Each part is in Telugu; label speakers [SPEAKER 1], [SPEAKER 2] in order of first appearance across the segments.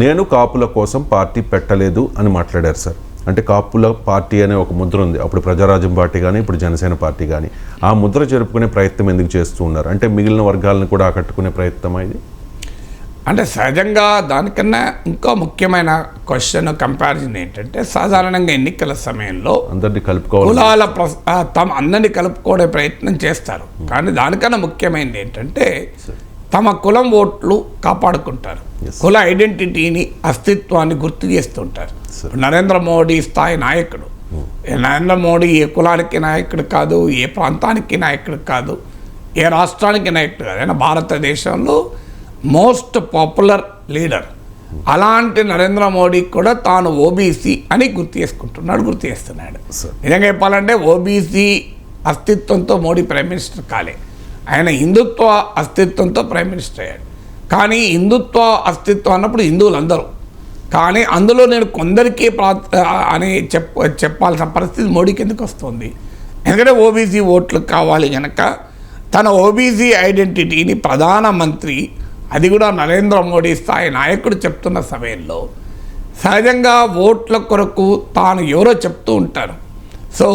[SPEAKER 1] నేను కాపుల కోసం పార్టీ పెట్టలేదు అని మాట్లాడారు సార్. అంటే కాపుల పార్టీ అనే ఒక ముద్ర ఉంది. అప్పుడు ప్రజారాజ్యం పార్టీ కానీ ఇప్పుడు జనసేన పార్టీ కానీ ఆ ముద్ర జరుపుకునే ప్రయత్నం ఎందుకు చేస్తూ ఉన్నారు? అంటే మిగిలిన వర్గాలను కూడా ఆకట్టుకునే ప్రయత్నమా ఇది?
[SPEAKER 2] అంటే సహజంగా దానికన్నా ఇంకా ముఖ్యమైన క్వశ్చన్ కంపారిజన్ ఏంటంటే సాధారణంగా ఎన్నికల సమయంలో
[SPEAKER 1] అందరినీ కలుపుకోవాలి.
[SPEAKER 2] కులాల తమ అందరినీ కలుపుకోవడే ప్రయత్నం చేస్తారు. కానీ దానికన్నా ముఖ్యమైనది ఏంటంటే తమ కులం ఓట్లు కాపాడుకుంటారు. కుల ఐడెంటిటీని అస్తిత్వాన్ని గుర్తు చేస్తుంటారు. నరేంద్ర మోడీ స్థాయి నాయకుడు. నరేంద్ర మోడీ ఏ కులానికి నాయకుడు కాదు ఏ ప్రాంతానికి నాయకుడు కాదు ఏ రాష్ట్రానికి నాయకుడు కాదు. ఆయన భారతదేశంలో మోస్ట్ పాపులర్ లీడర్ అలాంటి నరేంద్ర మోడీ కూడా తాను ఓబీసీ అని గుర్తు చేసుకుంటున్నాడు గుర్తు చేస్తున్నాడు. నిజంగా చెప్పాలంటే ఓబీసీ అస్తిత్వంతో మోడీ ప్రైమ్ మినిస్టర్ కాలే. ఆయన హిందుత్వ అస్తిత్వంతో ప్రైమ్ మినిస్టర్ అయ్యాడు. కానీ హిందుత్వ అస్తిత్వం అన్నప్పుడు హిందువులు అందరూ కానీ అందులో నేను కొందరికి ప్రా అని చెప్ చెప్పాల్సిన పరిస్థితి మోడీకి ఎందుకు వస్తుంది? ఎందుకంటే ఓబీసీ ఓట్లు కావాలి కనుక తన ఓబీసీ ఐడెంటిటీని ప్రధానమంత్రి అది కూడా నరేంద్ర మోడీ స్థాయి నాయకుడు చెప్తున్న సమయంలో సహజంగా ఓట్ల కొరకు తాను ఎవరో చెప్తూ ఉంటారు. సో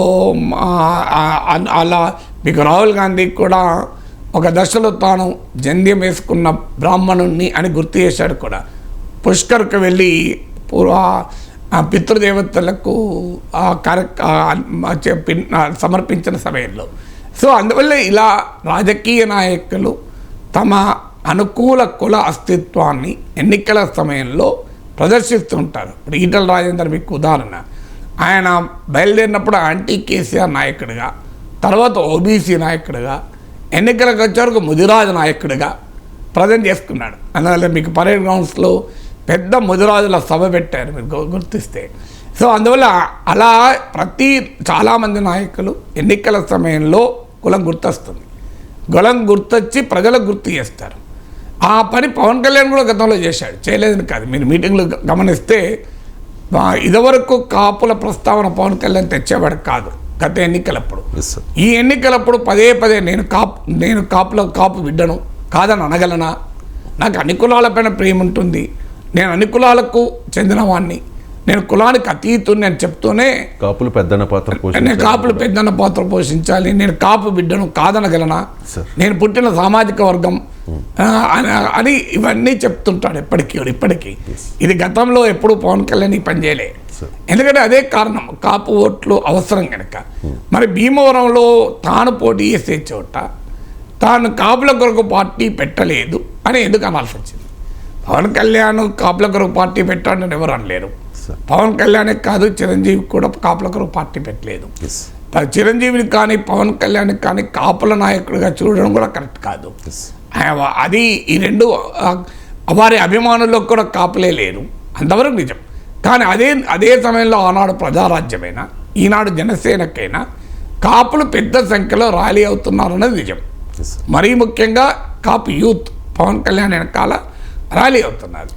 [SPEAKER 2] అలా మీకు రాహుల్ గాంధీ కూడా ఒక దశలో తాను జంధ్యం వేసుకున్న బ్రాహ్మణుణ్ణి అని గుర్తు చేశాడు కూడా. పుష్కర్కి వెళ్ళి పూర్వ పితృదేవతలకు ఆ కార్య సమర్పించిన సమయంలో. సో అందువల్ల ఇలా రాజకీయ నాయకులు తమ అనుకూల కుల అస్తిత్వాన్ని ఎన్నికల సమయంలో ప్రదర్శిస్తుంటారు. ఇప్పుడు ఈటల రాజేందర్ మీకు ఉదాహరణ. ఆయన బయలుదేరినప్పుడు యాంటీ కేసీఆర్ నాయకుడిగా తర్వాత ఓబీసీ నాయకుడిగా ఎన్నికలకు వచ్చేవరకు ముదిరాజు నాయకుడిగా ప్రజెంట్ చేసుకున్నాడు. అందువల్ల మీకు పరేడ్ గ్రౌండ్స్లో పెద్ద ముదిరాజుల సభ పెట్టారు మీరు గుర్తిస్తే. సో అందువల్ల అలా ప్రతి చాలామంది నాయకులు ఎన్నికల సమయంలో కులం గుర్తొస్తుంది. కులం గుర్తొచ్చి ప్రజలకు గుర్తు చేస్తారు. ఆ పని పవన్ కళ్యాణ్ కూడా గతంలో చేశాడు. చేయలేదని కాదు. మీరు మీటింగ్లు గమనిస్తే ఇదివరకు కాపుల ప్రస్తావన పవన్ కళ్యాణ్ తెచ్చేవాడు కాదు. గత ఎన్నికలప్పుడు. ఈ ఎన్నికలప్పుడు పదే పదే నేను కాపు నేను కాపులో కాపు బిడ్డను కాదని అనగలనా? నాకు అన్ని కులాలపైన ప్రేమ ఉంటుంది నేను అన్ని కులాలకు చెందినవాడిని నేను కులానికి అతీతుని అని చెప్తూనే
[SPEAKER 1] కాపులు పెద్దన్న పాత్ర
[SPEAKER 2] నేను కాపులు పెద్దన్న పాత్ర పోషించాలి. నేను కాపు బిడ్డను కాదనగలనా. నేను పుట్టిన సామాజిక వర్గం. అని- అని ఇవన్నీ చెప్తుంటాడు ఎప్పటికీ ఇప్పటికీ. ఇది గతంలో ఎప్పుడు పవన్ కళ్యాణ్ ఈ పని చేయలే.
[SPEAKER 1] Sir.
[SPEAKER 2] ఎందుకంటే అదే కారణం కాపు ఓట్లు అవసరం కనుక మరి భీమవరంలో తాను పోటీ చేసే చోట తాను కాపుల కొరకు పార్టీ పెట్టలేదు అని ఎందుకు అనాల్సి వచ్చింది? పవన్ కళ్యాణ్ కాపుల కొరకు పార్టీ పెట్టాడని ఎవరు అనలేరు. పవన్ కళ్యాణ్ కాదు చిరంజీవి కూడా కాపుల కొరకు పార్టీ పెట్టలేదు. చిరంజీవిని కానీ పవన్ కళ్యాణ్ కానీ కాపుల నాయకుడిగా చూడడం కూడా కరెక్ట్ కాదు. అది ఈ రెండు వారి అభిమానుల్లో కూడా కాపులే లేరు. అంతవరకు నిజం. కానీ అదే అదే సమయంలో ఆనాడు ప్రజారాజ్యమైన ఈనాడు జనసేనకైనా కాపులు పెద్ద సంఖ్యలో ర్యాలీ అవుతున్నారన్నది నిజం. మరీ ముఖ్యంగా కాపు యూత్ పవన్ కళ్యాణ్ వెనకాల ర్యాలీ అవుతున్నారు.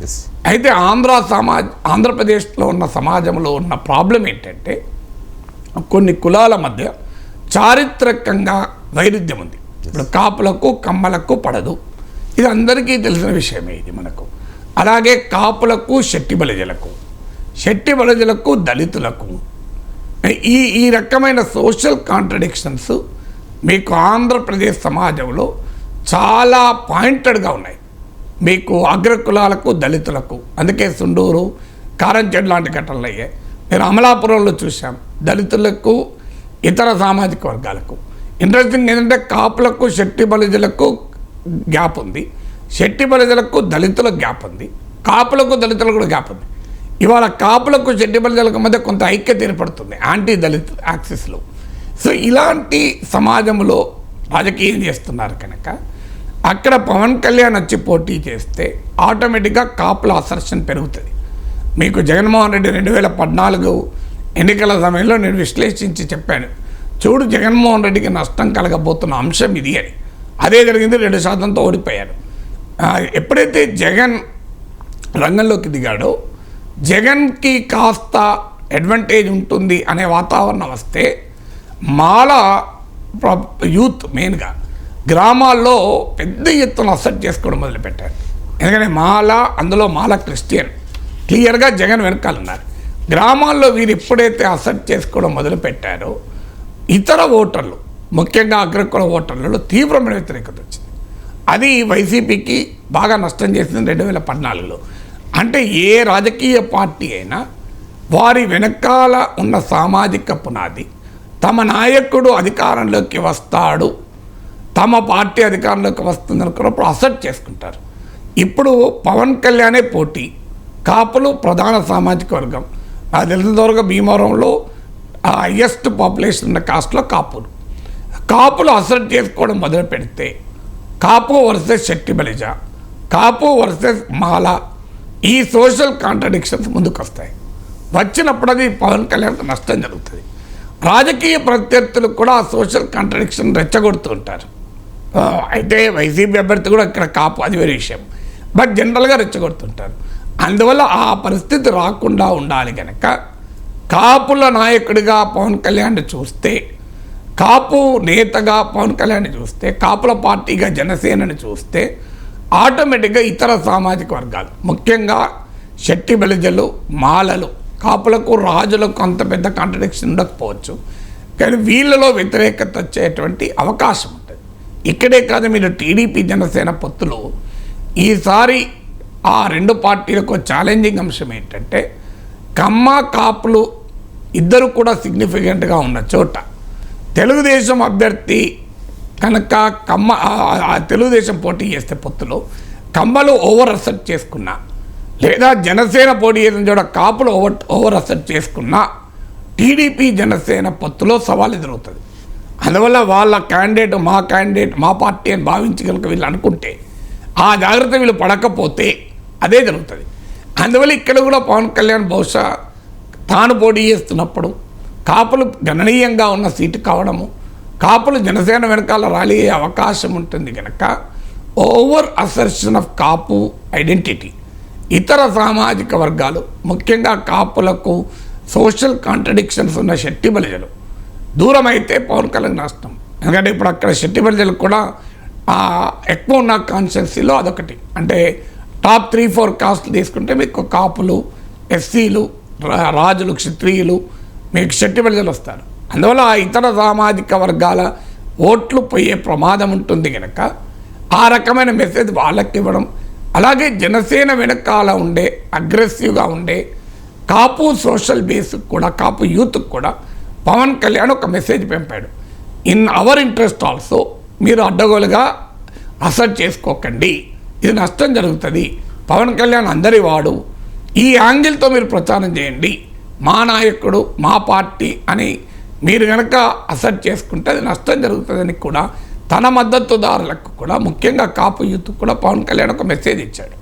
[SPEAKER 2] అయితే ఆంధ్ర సమాజ్ ఆంధ్రప్రదేశ్లో ఉన్న సమాజంలో ఉన్న ప్రాబ్లం ఏంటంటే కొన్ని కులాల మధ్య చారిత్రకంగా వైరుధ్యం ఉంది. ఇప్పుడు కాపులకు కమ్మలకు పడదు. ఇది అందరికీ తెలిసిన విషయమే ఇది మనకు. అలాగే కాపులకు శెట్టి బలిజలకు శెట్టి బలిజలకు దళితులకు. ఈ ఈ రకమైన సోషల్ కాంట్రడిక్షన్స్ మీకు ఆంధ్రప్రదేశ్ సమాజంలో చాలా పాయింటెడ్గా ఉన్నాయి. మీకు అగ్రకులాలకు దళితులకు. అందుకే సుండూరు కారంచెడు లాంటి ఘటనలు అయ్యాయి. మీరు అమలాపురంలో చూసాం దళితులకు ఇతర సామాజిక వర్గాలకు. ఇంట్రెస్టింగ్ ఏంటంటే కాపులకు శెట్టి బలిజలకు గ్యాప్ ఉంది. శెట్టి బలిజలకు దళితులకు గ్యాప్ ఉంది. కాపులకు దళితులకు కూడా గ్యాప్ ఉంది. ఇవాళ కాపులకు శెట్టి బలిజలకు మధ్య కొంత ఐక్యత ఏర్పడుతుంది యాంటీ దళిత్ యాక్సిస్లో సో ఇలాంటి సమాజంలో రాజకీయం చేస్తున్నారు కనుక అక్కడ పవన్ కళ్యాణ్ వచ్చి పోటీ చేస్తే ఆటోమేటిక్గా కాపుల అసర్షన్ పెరుగుతుంది. మీకు జగన్మోహన్ రెడ్డి రెండు వేల పద్నాలుగు ఎన్నికల సమయంలో నేను విశ్లేషించి చెప్పాను. చూడు జగన్మోహన్ రెడ్డికి నష్టం కలగబోతున్న అంశం ఇది అని. అదే జరిగింది రెండు శాతంతో ఓడిపోయాడు ఎప్పుడైతే జగన్ రంగంలోకి దిగాడో జగన్కి కాస్త అడ్వాంటేజ్ ఉంటుంది అనే వాతావరణం వస్తే మాల యూత్ మెయిన్గా గ్రామాల్లో పెద్ద ఎత్తున అసెట్ చేసుకోవడం మొదలుపెట్టారు. ఎందుకంటే మాల అందులో మాల క్రిస్టియన్. క్లియర్గా జగన్ వెనకాలన్నారు. గ్రామాల్లో వీరు ఎప్పుడైతే అసెట్ చేసుకోవడం మొదలుపెట్టారో ఇతర ఓటర్లు ముఖ్యంగా అగ్రకుల ఓటర్లలో తీవ్రమైన వ్యతిరేకత వచ్చింది. అది వైసీపీకి బాగా నష్టం చేసింది రెండు వేల పద్నాలుగులో. అంటే ఏ రాజకీయ పార్టీ అయినా వారి వెనకాల ఉన్న సామాజిక పునాది తమ నాయకుడు అధికారంలోకి వస్తాడు తమ పార్టీ అధికారంలోకి వస్తుంది అనుకున్నప్పుడు అసెప్ట్ చేసుకుంటారు. ఇప్పుడు పవన్ కళ్యాణే పోటీ. కాపులు ప్రధాన సామాజిక వర్గం. నాకు తెలిసినంతవరకు భీమవరంలో హయ్యెస్ట్ పాపులేషన్ ఉన్న కాస్ట్లో కాపులు. కాపులు అసెప్ట్ చేసుకోవడం మొదలు పెడితే కాపు వర్సెస్ శెట్టి బలిజ కాపు వర్సెస్ మాల ఈ సోషల్ కాంట్రడిక్షన్స్ ముందుకు వస్తాయి వచ్చినప్పుడు అది పవన్ కళ్యాణ్కి నష్టం జరుగుతుంది. రాజకీయ ప్రత్యర్థులు కూడా ఆ సోషల్ కాంట్రడిక్షన్ రెచ్చగొడుతూ ఉంటారు. అయితే వైసీపీ అభ్యర్థి కూడా ఇక్కడ కాపు. అది వేరే విషయం. బట్ జనరల్గా రెచ్చగొడుతుంటారు. అందువల్ల ఆ పరిస్థితి రాకుండా ఉండాలి కనుక కాపుల నాయకుడిగా పవన్ కళ్యాణ్ చూస్తే కాపు నేతగా పవన్ కళ్యాణ్ చూస్తే కాపుల పార్టీగా జనసేనని చూస్తే ఆటోమేటిక్గా ఇతర సామాజిక వర్గాలు ముఖ్యంగా శెట్టి బలిజలు మాలలు కాపులకు రాజులకు అంత పెద్ద కాంట్రడిక్షన్ ఉండకపోవచ్చు. కానీ వీళ్ళలో వ్యతిరేకత వచ్చేటువంటి అవకాశం ఇక్కడే కాదు మీరు టీడీపీ జనసేన పొత్తులు ఈసారి ఆ రెండు పార్టీలకు ఛాలెంజింగ్ అంశం ఏంటంటే కమ్మ కాపులు ఇద్దరు కూడా సిగ్నిఫికెంట్గా ఉన్న చోట తెలుగుదేశం అభ్యర్థి కనుక కమ్మ ఆ- తెలుగుదేశం పోటీ చేస్తే పొత్తులో కమ్మలు ఓవర్ అసెట్ చేసుకున్నా లేదా జనసేన పోటీ చేసిన చోట కాపులు ఓవర్ ఓవర్ అసెట్ చేసుకున్నా టీడీపీ జనసేన పొత్తులో సవాల్ ఎదురవుతుంది. అందువల్ల వాళ్ళ క్యాండిడేట్ మా క్యాండిడేట్ మా పార్టీ అని భావించగలక వీళ్ళు అనుకుంటే ఆ జాగ్రత్త వీళ్ళు పడకపోతే అదే జరుగుతుంది. అందువల్ల ఇక్కడ కూడా పవన్ కళ్యాణ్ బహుశా తాను పోటీ చేస్తున్నప్పుడు కాపులు గణనీయంగా ఉన్న సీటు కావడము కాపులు జనసేన వెనకాల ర్యాలీ అయ్యే అవకాశం ఉంటుంది కనుక over assertion of Kapu identity. ఇతర సామాజిక వర్గాలు ముఖ్యంగా కాపులకు సోషల్ కాంట్రడిక్షన్స్ ఉన్న శెట్టి బలిజలు దూరం అయితే పవన్ కళ్యాణ్ నష్టం ఎందుకంటే ఇప్పుడు అక్కడ శెట్టి ప్రజలకు కూడా ఎక్కువ ఉన్న కాన్స్టిట్యున్సీలో అదొకటి. అంటే టాప్ త్రీ ఫోర్ కాస్ట్లు తీసుకుంటే మీకు కాపులు ఎస్సీలు రా- రాజులు క్షత్రియులు మీకు శెట్టి ప్రజలు వస్తారు. అందువల్ల ఇతర సామాజిక వర్గాల ఓట్లు పోయే ప్రమాదం ఉంటుంది కనుక ఆ రకమైన మెసేజ్ వాళ్ళకి ఇవ్వడం. అలాగే జనసేన వెనకాల ఉండే అగ్రెసివ్గా ఉండే కాపు సోషల్ బేస్ కూడా కాపు యూత్కి కూడా పవన్ కళ్యాణ్ ఒక మెసేజ్ పంపాడు. ఇన్ అవర్ ఇంట్రెస్ట్ ఆల్సో మీరు అడ్డగోలుగా అసెట్ చేసుకోకండి. ఇది నష్టం జరుగుతుంది. పవన్ కళ్యాణ్ అందరి వాడు. ఈ యాంగిల్తో మీరు ప్రచారం చేయండి. మా నాయకుడు మా పార్టీ అని మీరు కనుక అసెట్ చేసుకుంటే అది నష్టం జరుగుతుందని కూడా తన మద్దతుదారులకు కూడా ముఖ్యంగా కాపు యూత్ కూడా పవన్ కళ్యాణ్ ఒక మెసేజ్ ఇచ్చాడు.